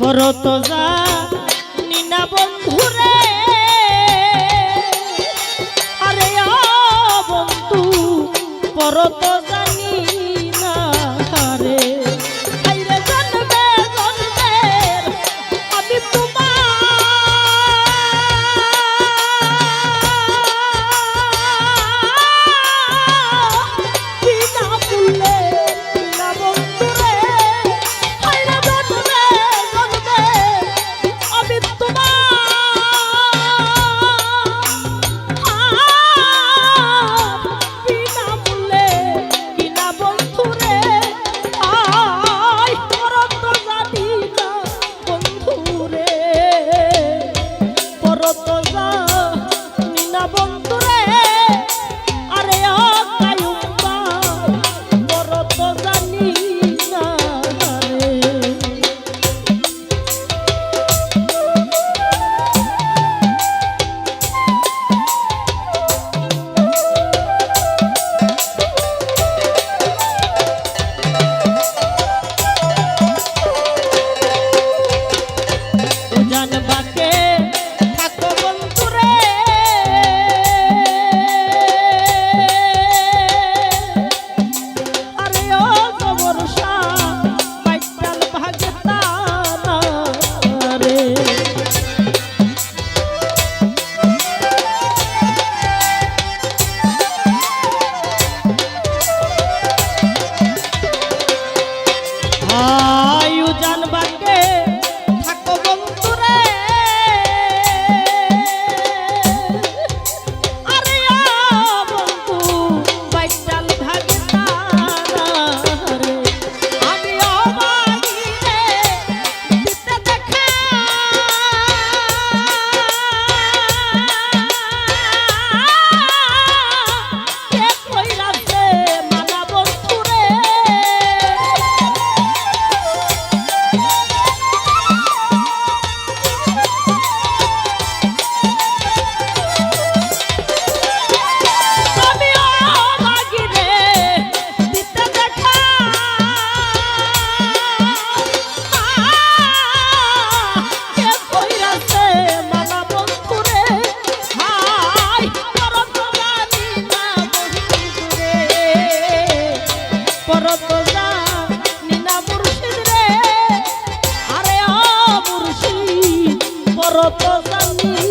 করত যা নিনা বন্ধুরে। আরে বন্ধু করত আয়ু জানবাকে পরত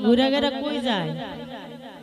una